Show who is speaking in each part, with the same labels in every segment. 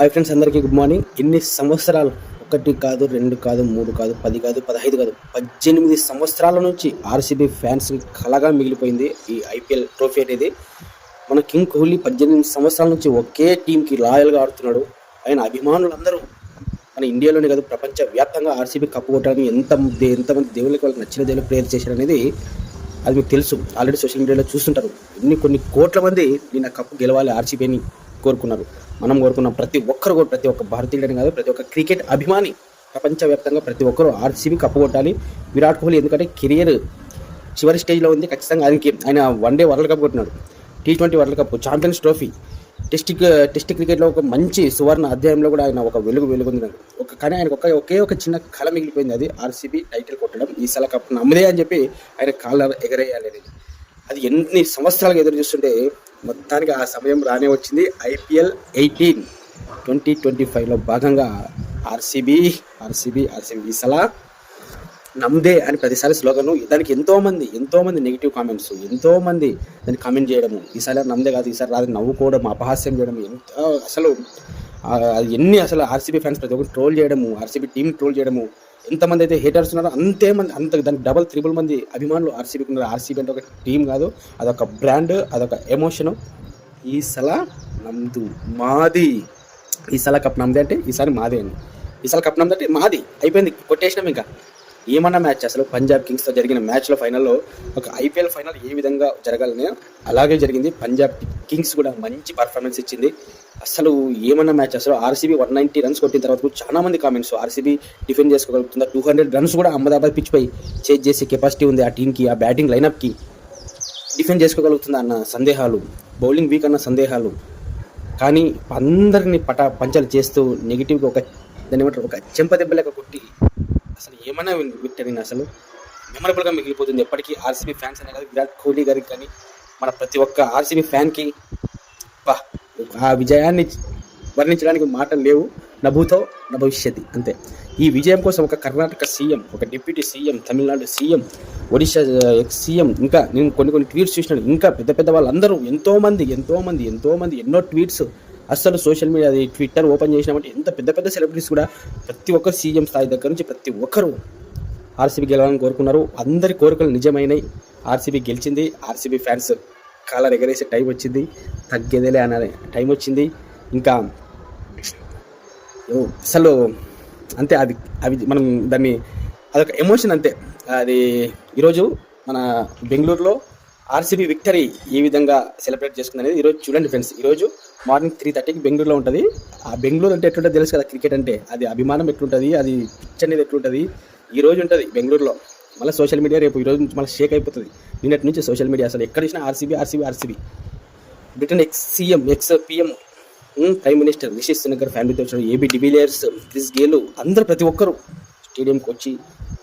Speaker 1: Hi friends అందరికీ good morning ఇన్ని సంవత్సరాలు ఒకటి కాదు రెండు కాదు మూడు కాదు పది కాదు పదహైదు కాదు పద్దెనిమిది సంవత్సరాల నుంచి ఆర్సీబీ ఫ్యాన్స్ కలగా మిగిలిపోయింది ఈ ఐపీఎల్ ట్రోఫీ అనేది. మన కింగ్ కోహ్లీ పద్దెనిమిది సంవత్సరాల నుంచి ఒకే టీంకి లాయల్గా ఆడుతున్నాడు. ఆయన అభిమానులందరూ మన ఇండియాలోనే కాదు ప్రపంచ వ్యాప్తంగా ఆర్సీబీ కప్పు కొట్టడానికి ఎంత ఎంతమంది దేవుళ్ళకి వాళ్ళకి నచ్చిన దేవుళ్ళు ప్రేయర్ చేశారనేది అది మీకు తెలుసు. ఆల్రెడీ సోషల్ మీడియాలో చూస్తుంటారు. ఎన్ని కొన్ని కోట్ల మంది నిన్న కప్పు గెలవాలి ఆర్సీబీని కోరుకున్నారు. మనం కోరుకున్న ప్రతి ఒక్కరు కూడా ప్రతి ఒక్క భారతీయుడని కాదు ప్రతి ఒక్క క్రికెట్ అభిమాని ప్రపంచవ్యాప్తంగా ప్రతి ఒక్కరూ ఆర్సీబీ కప్పు కొట్టాలి. విరాట్ కోహ్లీ ఎందుకంటే కెరియర్ చివరి స్టేజ్లో ఉంది ఖచ్చితంగా. ఆయనకి ఆయన one day world cup కొట్టినాడు. T twenty world cup champions trophy. Test test క్రికెట్లో ఒక మంచి సువర్ణ అధ్యాయంలో కూడా ఆయన ఒక వెలుగు వెలుగుంది ఒక కానీ ఆయనకు ఒక ఒకే ఒక చిన్న కళ మిగిలిపోయింది అది ఆర్సీబీ టైటిల్ కొట్టడం. ఈ సల కప్ నమ్మదే అని చెప్పి ఆయన కాళ్ళ ఎగరేయాలి అనేది. అది ఎన్ని సంవత్సరాలుగా ఎదురు చూస్తుంటే మొత్తానికి ఆ సమయం రానే వచ్చింది. ఐపీఎల్ ఎయిటీన్ ట్వంటీ ట్వంటీ ఫైవ్లో భాగంగా ఆర్సీబీ ఆర్సీబీ ఆర్సీబీ ఈ సల నమ్దే అని ప్రతిసారి స్లోగన్ దానికి ఎంతోమంది ఎంతోమంది నెగిటివ్ కామెంట్స్ ఎంతోమంది దాన్ని కామెంట్ చేయడము ఈసారి నమ్దే కాదు ఈసారి రాదు నవ్వుకోవడం అపహాస్యం చేయడం ఎంత అసలు అది ఎన్ని అసలు ఆర్సీబీ ఫ్యాన్స్ ప్రతి ఒక్కరు ట్రోల్ చేయడము ఆర్సీబీ టీం ట్రోల్ చేయడము ఎంతమంది అయితే హేటర్స్ ఉన్నారో అంతే మంది అంత దానికి డబల్ త్రిబుల్ మంది అభిమానులు ఆర్సీబీకి ఉన్నారు. ఆర్సీబీ అంటే ఒక టీం కాదు అదొక బ్రాండ్ అదొక ఎమోషను ఈ సల నమ్దు మాది. ఈ సల కప్ నమ్మది అంటే ఈసారి మాదే అండి. ఈసారి కప్ నమ్మది అంటే మాది. అయిపోయింది కొట్టేసినాం ఇంకా. ఏమన్నా మ్యాచ్ అసలు? పంజాబ్ కింగ్స్తో జరిగిన మ్యాచ్లో ఫైనల్లో ఒక ఐపీఎల్ ఫైనల్ ఏ విధంగా జరగాలని అలాగే జరిగింది. పంజాబ్ కింగ్స్ కూడా మంచి పర్ఫార్మెన్స్ ఇచ్చింది. అసలు ఏమన్నా మ్యాచ్ అసలు? ఆర్సీబీ వన్ నైంటీ రన్స్ కొట్టిన తర్వాత చాలా మంది కామెంట్స్ ఆర్సీబీ డిఫెండ్ చేసుకోగలుగుతుందా? టూ హండ్రెడ్ రన్స్ కూడా అహ్మదాబాద్ పిచ్ పై చేజ్ చేసే కెపాసిటీ ఉంది ఆ టీంకి ఆ బ్యాటింగ్ లైనప్కి డిఫెండ్ చేసుకోగలుగుతుందా అన్న సందేహాలు బౌలింగ్ వీక్ అన్న సందేహాలు. కానీ అందరిని పట పంచలు చేస్తూ నెగిటివ్గా ఒక దాని ఏమంటారు? ఒక చెంపదెబ్బలేక కొట్టి అసలు ఏమైనా విక్టరీ అసలు? మెమరబుల్గా మిగిలిపోతుంది. ఎప్పటికీ ఆర్సీబీ ఫ్యాన్స్ అనే కాదు విరాట్ కోహ్లీ గారికి కానీ మన ప్రతి ఒక్క ఆర్సీబీ ఫ్యాన్కి ఆ విజయాన్ని వర్ణించడానికి మాటలు లేవు. నభూతో నభవిష్యతి అంతే. ఈ విజయం కోసం ఒక కర్ణాటక సీఎం ఒక deputy CM Tamil Nadu CM Odisha ex CM ఇంకా నేను కొన్ని కొన్ని ట్వీట్స్ చూసినాను. ఇంకా పెద్ద పెద్ద వాళ్ళందరూ ఎంతోమంది ఎంతోమంది ఎంతోమంది ఎన్నో ట్వీట్స్ అస్సలు సోషల్ మీడియా అది ట్విట్టర్ ఓపెన్ చేసినామంటే ఎంత పెద్ద పెద్ద సెలబ్రిటీస్ కూడా ప్రతి ఒక్కరు సీఎం స్థాయి దగ్గర నుంచి ప్రతి ఒక్కరు ఆర్సీబీ గెలవాలని కోరుకున్నారు. అందరి కోరికలు నిజమైనవి ఆర్సీబీ గెలిచింది. ఆర్సీబీ ఫ్యాన్స్ కాలర్ ఎగరేసే టైం వచ్చింది. తగ్గేదేలే అనే టైం వచ్చింది. ఇంకా అసలు అంతే అది అవి మనం దాన్ని అదొక ఎమోషన్ అంతే. అది ఈరోజు మన బెంగళూరులో ఆర్సీబీ విక్టరీ ఏ విధంగా సెలబ్రేట్ చేసుకుంది అనేది ఈరోజు చూడండి ఫ్రెండ్స్. ఈరోజు మార్నింగ్ త్రీ థర్టీకి బెంగళూరులో ఉంటుంది. ఆ బెంగళూరు అంటే ఎట్లుంటుంది తెలుసు కదా క్రికెట్ అంటే. అది అభిమానం ఎట్లుంటుంది అది పిచ్ అనేది ఎట్లుంటుంది. ఈ రోజు ఉంటుంది బెంగళూరులో. మళ్ళీ సోషల్ మీడియా రేపు ఈ రోజు నుంచి మళ్ళీ షేక్ అయిపోతుంది. నిన్నటి నుంచి సోషల్ మీడియా అసలు ఎక్కడ ఇచ్చినా RCB RCB RCB. Britain ex CM ex PM prime minister Rishi Sunak ఫ్యామిలీతో వచ్చిన ఏబీ డివిలియర్స్ క్రిస్ గేలు అందరూ ప్రతి ఒక్కరు స్టేడియంకి వచ్చి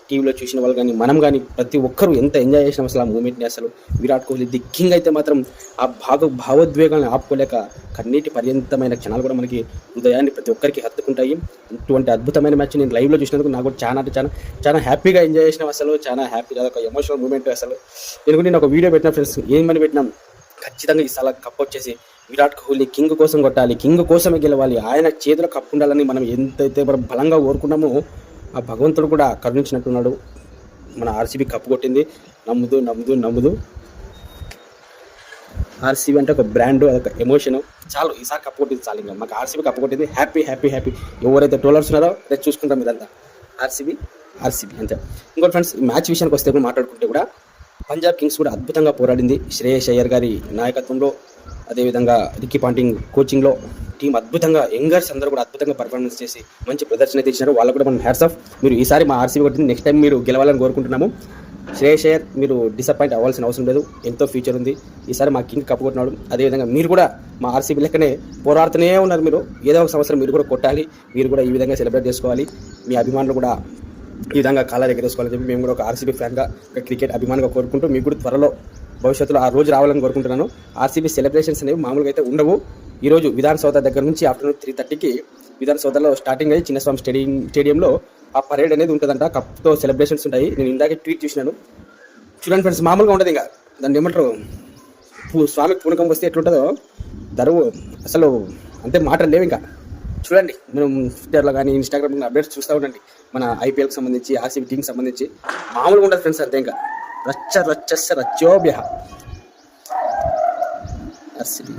Speaker 1: టీవీలో చూసిన వాళ్ళు కానీ మనం కానీ ప్రతి ఒక్కరూ ఎంత ఎంజాయ్ చేసినాం అసలు ఆ మూమెంట్ని అసలు విరాట్ కోహ్లీ ది కింగ్ అయితే మాత్రం ఆ భావ భావోద్వేగాలను ఆపుకోలేక కన్నీటి పర్యంతమైన క్షణాలు కూడా మనకి హృదయాన్ని ప్రతి ఒక్కరికి హత్తుకుంటాయి. ఇటువంటి అద్భుతమైన మ్యాచ్ నేను లైవ్లో చూసినందుకు నాకు కూడా చాలా అంటే చాలా చాలా హ్యాపీగా ఎంజాయ్ చేసినాం అసలు. చాలా హ్యాపీగా అదొక ఎమోషనల్ మూమెంట్ అసలు. నేను కూడా నేను ఒక వీడియో పెట్టిన ఫ్రెండ్స్ ఏమని పెట్టినాం ఖచ్చితంగా ఈ సల కప్ వచ్చేసి విరాట్ కోహ్లీ కింగ్ కోసం కొట్టాలి కింగ్ కోసమే గెలవాలి ఆయన చేతిలో కప్పు ఉండాలని మనం ఎంతైతే మనం బలంగా కోరుకున్నామో ఆ భగవంతుడు కూడా కరుణించినట్టున్నాడు. మన ఆర్సీబీ కప్పు కొట్టింది. నమ్ముదు నమ్ముదు నమ్ముదు. ఆర్సీబీ అంటే ఒక బ్రాండ్ అదొక ఎమోషన్. చాలు ఈసారి కప్పు కొట్టింది చాలు ఇంకా. మాకు ఆర్సీబీ కప్పు కొట్టింది. Happy happy happy. ఎవరైతే టోలర్స్ ఉన్నారో రేపు చూసుకుంటాం ఇదంతా. ఆర్సీబీ ఆర్సీబీ అంతే. ఇంకోటి ఫ్రెండ్స్ ఈ మ్యాచ్ విషయానికి వస్తే కూడా మాట్లాడుకుంటే కూడా పంజాబ్ కింగ్స్ కూడా అద్భుతంగా పోరాడింది. శ్రేయస్ అయ్యర్ గారి నాయకత్వంలో అదేవిధంగా రిక్కీ పాంటింగ్ కోచింగ్లో టీం అద్భుతంగా యంగర్స్ అందరూ కూడా అద్భుతంగా పర్ఫార్మెన్స్ చేసి మంచి ప్రదర్శన అయితే ఇచ్చినారు వాళ్ళకు కూడా మనం హ్యాట్స్ ఆఫ్ మీరు ఈసారి మా ఆర్సీబీ కొట్టింది. నెక్స్ట్ టైం మీరు గెలవాలని కోరుకుంటున్నాము. శ్రేయస్ అయ్యర్ మీరు డిసప్పాయింట్ అవ్వాల్సిన అవసరం లేదు. ఎంతో ఫ్యూచర్ ఉంది. ఈసారి మా కింగ్ కప్పు కొట్టినాడు. అదేవిధంగా మీరు కూడా మా ఆర్సీబీ లెక్కనే పోరాడుతూనే ఉన్నారు మీరు. ఏదో ఒక సంవత్సరం మీరు కూడా కొట్టాలి. మీరు కూడా ఈ విధంగా సెలబ్రేట్ చేసుకోవాలి. మీ అభిమానులు కూడా ఈ విధంగా కాలాలు ఎగరేసుకోవాలని చెప్పి మేము కూడా ఒక ఆర్సీబీ ఫ్యాన్గా ఒక క్రికెట్ అభిమానంగా కోరుకుంటూ మీకు కూడా త్వరలో భవిష్యత్తులో ఆ రోజు రావాలని కోరుకుంటున్నాను. ఆర్సీబీ సెలబ్రేషన్స్ అనేవి మామూలుగా అయితే ఉండవు. ఈరోజు విధాన్ సౌద దగ్గర నుంచి ఆఫ్టర్నూన్ త్రీ థర్టీకి విధాన్ సౌదలో స్టార్టింగ్ అయ్యి చిన్నస్వామి స్టేడియం స్టేడియంలో ఆ పరేడ్ అనేది ఉంటుందంట. కప్తో సెలబ్రేషన్స్ ఉంటాయి. నేను ఇందాకే ట్వీట్ చూసినాను. చూడండి ఫ్రెండ్స్ మామూలుగా ఉండదు ఇంకా. దాన్ని ఏమంటారు? పూ- స్వామికి పూనకం వస్తే ఎట్లుంటుందో దరువు అసలు అంతే మాటలు లేవు ఇంకా. చూడండి మనం ట్విట్టర్లో కానీ ఇన్స్టాగ్రామ్లో అప్డేట్స్ చూస్తూ ఉండండి. మన ఐపీఎల్కి సంబంధించి ఆర్సీబీ టీంకి సంబంధించి మామూలుగా ఉండదు ఫ్రెండ్స్ అంతే ఇంకా. رچ رچس رچوبھیہ اسلی